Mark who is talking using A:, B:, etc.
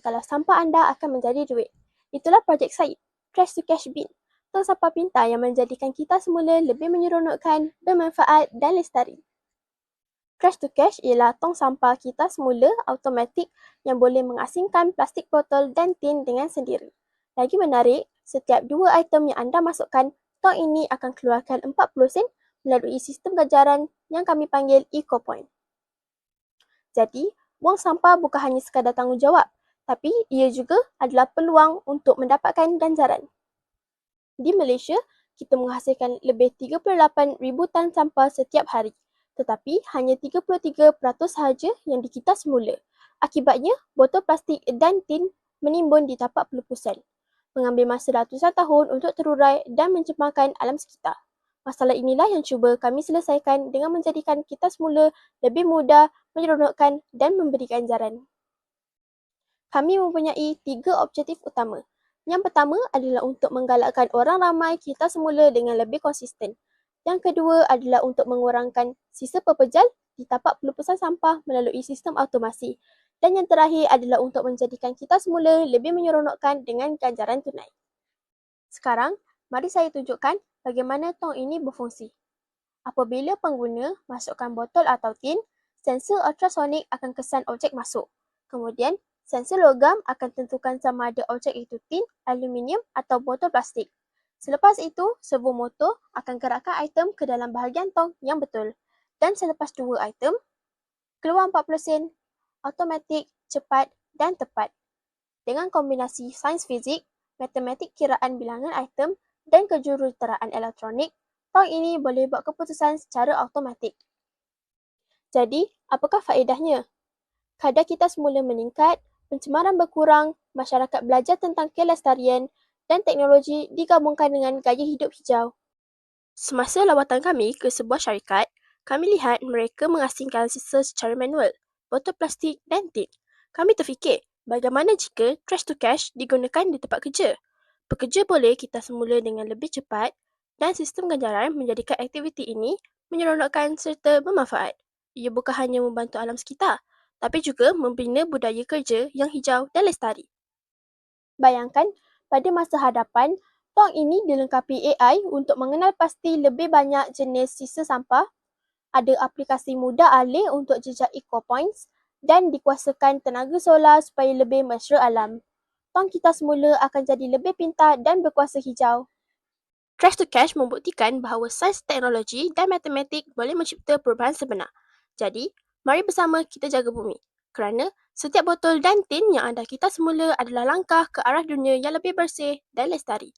A: kalau sampah anda akan menjadi duit. Itulah projek saya, Trash to Cash Bin. Tong sampah pintar yang menjadikan kita semula lebih menyeronokkan, bermanfaat dan lestari. Trash to Cash ialah tong sampah kita semula automatik yang boleh mengasingkan plastik botol dan tin dengan sendiri. Lagi menarik, setiap dua item yang anda masukkan, tong ini akan keluarkan 40 sen melalui sistem ganjaran yang kami panggil EcoPoint. Jadi, buang sampah bukan hanya sekadar tanggungjawab, tapi ia juga adalah peluang untuk mendapatkan ganjaran. Di Malaysia, kita menghasilkan lebih 38,000 tan sampah setiap hari. Tetapi hanya 33% sahaja yang dikita semula. Akibatnya, botol plastik dan tin menimbun di tapak pelupusan. Mengambil masa ratusan tahun untuk terurai dan mencemarkan alam sekitar. Masalah inilah yang cuba kami selesaikan dengan menjadikan kita semula lebih mudah, menyeronokkan dan memberi ganjaran. Kami mempunyai tiga objektif utama. Yang pertama adalah untuk menggalakkan orang ramai kita semula dengan lebih konsisten. Yang kedua adalah untuk mengurangkan sisa pepejal di tapak pelupusan sampah melalui sistem automasi. Dan yang terakhir adalah untuk menjadikan kita semula lebih menyeronokkan dengan ganjaran tunai. Sekarang, mari saya tunjukkan bagaimana tong ini berfungsi. Apabila pengguna masukkan botol atau tin, sensor ultrasonik akan kesan objek masuk. Kemudian, Sensor logam akan tentukan sama ada objek itu tin, aluminium atau botol plastik. Selepas itu, servo motor akan gerakkan item ke dalam bahagian tong yang betul. Dan selepas dua item, keluar 40 sen, automatik, cepat dan tepat. Dengan kombinasi sains fizik, matematik kiraan bilangan item dan kejuruteraan elektronik, tong ini boleh buat keputusan secara automatik. Jadi, apakah faedahnya? Kadar kita semula meningkat pencemaran berkurang, masyarakat belajar tentang kelestarian dan teknologi digabungkan dengan gaya hidup hijau. Semasa lawatan kami ke sebuah syarikat, kami lihat mereka mengasingkan sisa secara manual, botol plastik dan tin. Kami terfikir, bagaimana jika trash to cash digunakan di tempat kerja? Pekerja boleh kita semula dengan lebih cepat dan sistem ganjaran menjadikan aktiviti ini menyeronokkan serta bermanfaat. Ia bukan hanya membantu alam sekitar, tapi juga membina budaya kerja yang hijau dan lestari. Bayangkan, pada masa hadapan, tong ini dilengkapi AI untuk mengenal pasti lebih banyak jenis sisa sampah, ada aplikasi mudah alih untuk jejak eco-points dan dikuasakan tenaga solar supaya lebih mesra alam. Tong kita semula akan jadi lebih pintar dan berkuasa hijau. Trash to Cash membuktikan bahawa sains teknologi dan matematik boleh mencipta perubahan sebenar. Jadi, Mari bersama kita jaga bumi. Kerana setiap botol dan tin yang anda kita semula adalah langkah ke arah dunia yang lebih bersih dan lestari.